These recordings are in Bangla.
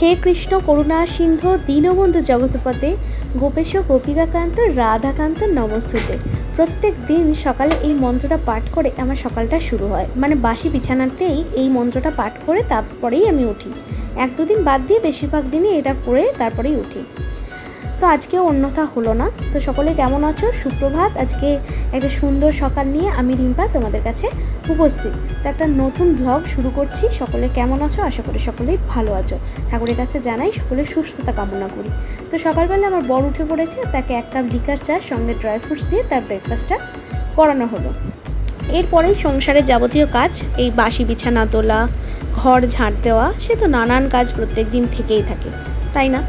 হে কৃষ্ণ করুণা সিন্ধু, দীনবন্ধু জগৎপতে গোপেশ গোপিকাকান্ত, রাধাকান্ত নমস্তুতে। প্রত্যেক দিন সকালে এই মন্ত্রটা পাঠ করে আমার সকালটা শুরু হয়। মানে বাসি বিছানাতেই এই মন্ত্রটা পাঠ করে তারপরেই আমি উঠি। এক দুদিন বাদ দিয়ে বেশিরভাগ দিনই এটা করে তারপরেই উঠি। তো আজকেও অন্যথা হলো না। তো সকলে কেমন আছো? সুপ্রভাত। আজকে একটা সুন্দর সকাল নিয়ে আমি রিম্পা তোমাদের কাছে উপস্থিত। তো একটা নতুন ব্লগ শুরু করছি। সকলে কেমন আছো? আশা করি সকলেই ভালো আছো। ঠাকুরের কাছে জানাই সকলের সুস্থতা কামনা করি। তো সকালবেলা আমার বড় উঠে পড়েছে। তাকে এক কাপ লিকার চা, সঙ্গে ড্রাই ফ্রুটস দিয়ে তার ব্রেকফাস্টটা করানো হলো। এরপরেই সংসারের যাবতীয় কাজ, এই বাসি বিছানা তোলা, ঘর ঝাঁট দেওয়া, সে তো নানান কাজ প্রত্যেক দিন থেকেই থাকে। তাই না?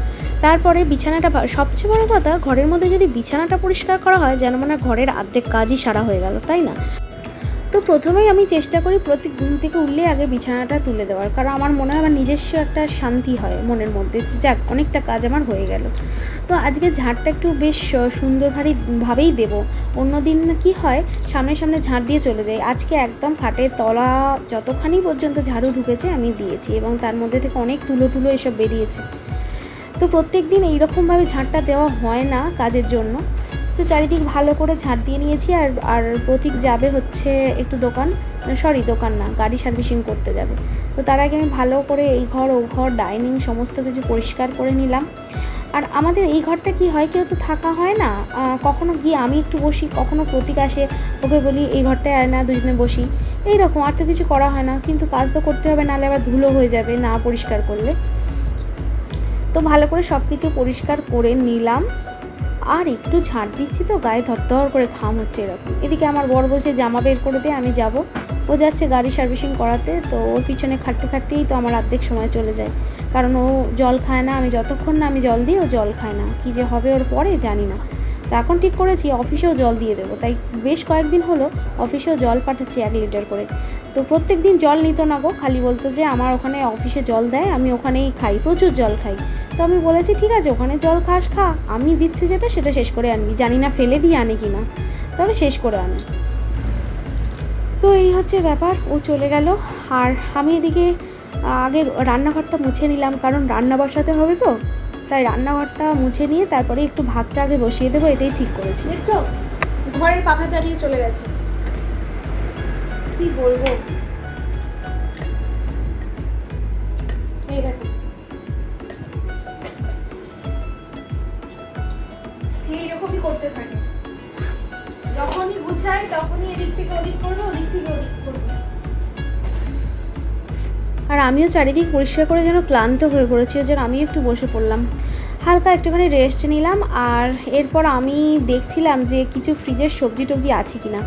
তারপরে বিছানাটা সবচেয়ে বড় কথা, ঘরের মধ্যে যদি বিছানাটা পরিষ্কার করা হয়, যেন মানে ঘরের অর্ধেক কাজই সারা হয়ে গেল, তাই না? তো প্রথমেই আমি চেষ্টা করি প্রতি ঘুম থেকে উঠলে আগে বিছানাটা তুলে দেওয়ার, কারণ আমার মনে হয় আমার নিজস্ব একটা শান্তি হয় মনের মধ্যে, যে যাক, অনেকটা কাজ আমার হয়ে গেল। তো আজকে ঝাড়টা একটু বেশ সুন্দর ভারী ভাবেই দেবো। অন্য দিন কি হয়, সামনে সামনে ঝাড় দিয়ে চলে যাই। আজকে একদম খাটের তলা যতখানি পর্যন্ত ঝাড়ু ঢুকেছে, আমি দিয়েছি এবং তার মধ্যে থেকে অনেক তুলো টুলো এসব বেরিয়েছে। তো প্রত্যেক দিন এইরকমভাবে ঝাঁটটা দেওয়া হয় না কাজের জন্য। তো চারিদিক ভালো করে ঝাঁট দিয়ে নিয়েছি আর আর প্রতীক যাবে হচ্ছে একটু দোকান সরি দোকান না, গাড়ি সার্ভিসিং করতে যাবে। তো তার আগে আমি ভালো করে এই ঘর, ও ঘর, ডাইনিং সমস্ত কিছু পরিষ্কার করে নিলাম। আর আমাদের এই ঘরটা কি হয়, কেউ তো থাকা হয় না। কখনো গিয়ে আমি একটু বসি, কখনো প্রতীক আসে, ওকে বলি, এই ঘরটায় আয় না, দুজনে বসি। এইরকম, আর তো কিছু করা হয় না। কিন্তু কাজ তো করতে হবে, নাহলে আবার ধুলো হয়ে যাবে, না পরিষ্কার করলে। তো ভালো করে সব কিছু পরিষ্কার করে নিলাম। আর একটু ঝাঁট দিচ্ছি তো, গায়ে ধর করে ঘাম হচ্ছে এরকম। এদিকে আমার বর বলছে, জামা বের করে দিয়ে আমি যাব। ও যাচ্ছে গাড়ি সার্ভিসিং করাতে, তো ওর পিছনে খাটতে খাটতেই তো আমার অর্ধেক সময় চলে যায়। কারণ ও জল খায় না, আমি যতক্ষণ না আমি জল দিই, ও জল খায় না। কী যে হবে ওর পরে জানি না। তো এখন ঠিক করেছি, অফিসেও জল দিয়ে দেবো। তাই বেশ কয়েকদিন হলো অফিসেও জল পাঠাচ্ছি এক লিটার করে। তো প্রত্যেক দিন জল নিত না গো, খালি বলতো যে আমার ওখানে অফিসে জল দেয়, আমি ওখানেই খাই, প্রচুর জল খাই। তো আমি বলেছি, ঠিক আছে, ওখানে জল খাস, খা। আমি দিচ্ছি যেটা, সেটা শেষ করে আনবি। জানি না ফেলে দিয়ে আনে কি না। তবে শেষ করে আনে। তো এই হচ্ছে ব্যাপার, ও চলে গেল। আর আমি এদিকে আগে রান্নাঘরটা মুছে নিলাম, কারণ রান্না বসাতে হবে তো। তাই রান্নাঘরটা মুছে নিয়ে তারপরে একটু ভাতটা আগে বসিয়ে দেবো, এটাই ঠিক করেছি। দেখছ? ঘরের পাখা চালিয়ে চলে গেছে। কি বলব? এই করতে থাকে। যখনই গুছাই তখনই এদিক থেকে ওদিক করবে, ওদিক থেকে ওদিক করবে। আর আমিও চারিদিক পরিষ্কার করে যেন ক্লান্ত হয়ে পড়েছি জন্য আমিও একটু বসে পড়লাম। হালকা একটুখানি রেস্ট নিলাম, আর এরপর আমি দেখছিলাম যে কিছু ফ্রিজের সবজি টবজি আছে কিনা।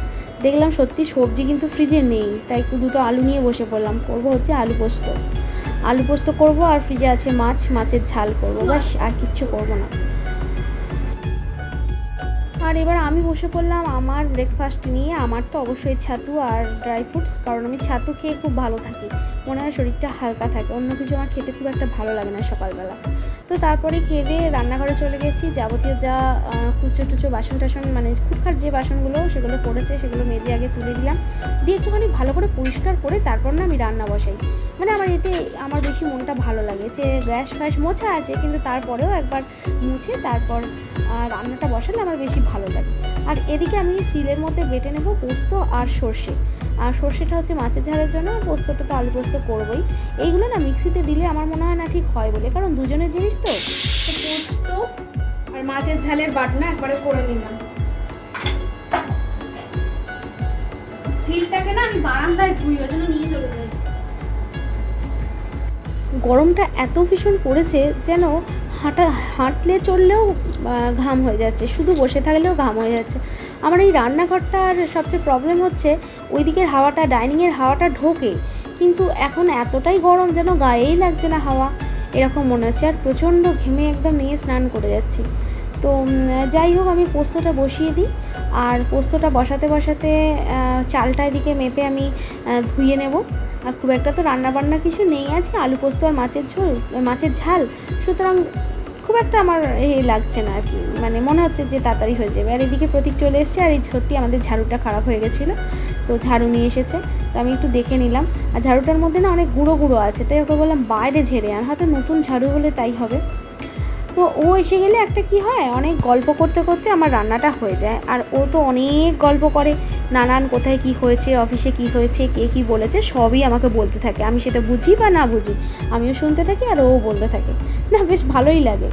দেখলাম সত্যি সবজি কিন্তু ফ্রিজে নেই, তাই দুটো আলু নিয়ে বসে পড়লাম। করব হচ্ছে আলু পোস্ত। আলু পোস্ত করব আর ফ্রিজে আছে মাছ, মাছের ঝাল করব, ব্যাস, আর কিচ্ছু করব না। আর এবার আমি বসে পড়লাম আমার ব্রেকফাস্ট নিয়ে। আমার তো অবশ্যই ছাতু আর ড্রাই ফ্রুটস কারণ আমি ছাতু খেয়ে খুব ভালো থাকি। মনে হয় শরীরটা হালকা থাকে। অন্য কিছু আমার খেতে খুব একটা ভালো লাগে না সকালবেলা। তো তারপরে খেয়ে দিয়ে রান্নাঘরে চলে গেছি। যাবতীয় যা কুচো টুচো, বাসন টাসন মানে খুবখাট যে বাসনগুলো সেগুলো পড়েছে, সেগুলো মেজে আগে তুলে দিলাম। দিয়ে একটুখানি ভালো করে পরিষ্কার করে তারপর না আমি রান্না বসাই। মানে আমার এতে, আমার বেশি মনটা ভালো লাগে যে গ্যাস ফ্যাস মোছা আছে, কিন্তু তারপরেও একবার মুছে তারপর রান্নাটা বসালে আমার বেশি ভালো লাগে। আর এদিকে আমি সিলের মধ্যে বেটে নেব পোস্ত আর সর্ষে। আর সর্ষেটা হচ্ছে মাছের ঝালের জন্য, পোস্তটা তো আলু পোস্ত করবোই। এইগুলো না মিক্সিতে দিলে আমার মনে হয় না ঠিক হয় বলে, কারণ দুজনের জিনিস তো। পোস্ত আর মাছের ঝালের বাটনা একবারে করে নিলাম। স্টিলটাকে না আমি বারান্দায় ধুই, ওই জন্য নিয়ে চলে গরমটা এত ভীষণ পড়েছে যেন হাঁটা, হাঁটলে চললেও ঘাম হয়ে যাচ্ছে। শুধু বসে থাকলেও ঘাম হয়ে যাচ্ছে। আমার এই রান্নাঘরটার সবচেয়ে প্রবলেম হচ্ছে ওই দিকের হাওয়াটা ডাইনিংয়ের হাওয়াটা ঢোকে, কিন্তু এখন এতটাই গরম যেন গায়েই লাগছে না হাওয়া। এরকম মনে হচ্ছে, আর প্রচণ্ড ঘেমে একদম নিয়ে স্নান করে যাচ্ছি। তো যাই হোক, আমি পোস্তটা বসিয়ে দিই। আর পোস্তটা বসাতে বসাতে চালটা এদিকে মেপে আমি ধুয়ে নেব। আর খুব একটা তো রান্না বান্না কিছু নেই আছে, আলু পোস্ত আর মাছের ঝোল, মাছের ঝাল। সুতরাং খুব একটা আমার এ লাগছে না আর কি। মানে মনে হচ্ছে যে তাড়াতাড়ি হয়ে যাবে। আর এদিকে প্রতীক চলে এসছে, আর এই সত্যি আমাদের ঝাড়ুটা খারাপ হয়ে গেছিল, তো ঝাড়ু নিয়ে এসেছে। তো আমি একটু দেখে নিলাম। আর ঝাড়ুটার মধ্যে না অনেক গুঁড়ো গুঁড়ো আছে, তাই ওকে বললাম বাইরে ঝেড়ে আন, হয়তো নতুন ঝাড়ু হলে তাই হবে। তো ও এসে গেলে একটা কি হয়, অনেক গল্প করতে করতে আমার রান্নাটা হয়ে যায়। আর ও তো অনেক গল্প করে, নানান কোথায় কি হয়েছে, অফিসে কি হয়েছে, কে কি বলেছে, সবই আমাকে বলতে থাকে। আমি সেটা বুঝি বা না বুঝি, আমিও শুনতে থাকি আর ও বলতে থাকে। না, বেশ ভালোই লাগে।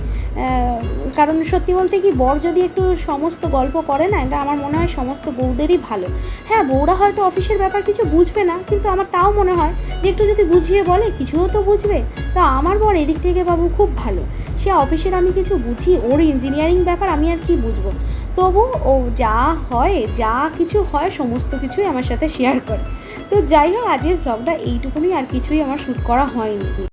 কারণ সত্যি বলতে কি, বর যদি একটু সমস্ত গল্প করে না, এটা আমার মনে হয় সমস্ত বউদেরই ভালো। হ্যাঁ বউরা হয়তো অফিসের ব্যাপার কিছু বুঝবে না, কিন্তু আমার তাও মনে হয় যে একটু যদি বুঝিয়ে বলে, কিছুও তো বুঝবে। তা আমার বর এদিক থেকে বাবু খুব ভালো। সে অফিসের আমি কিছু বুঝি, ওর ইঞ্জিনিয়ারিং ব্যাপার আমি আর কি বুঝব। তবু ও যা হয়, যা কিছু হয়, সমস্ত কিছুই আমার সাথে শেয়ার করে। তো যাই হোক, আজকের ভ্লগটা এইটুকুনি, আর কিছুই আমার শ্যুট করা হয়নি।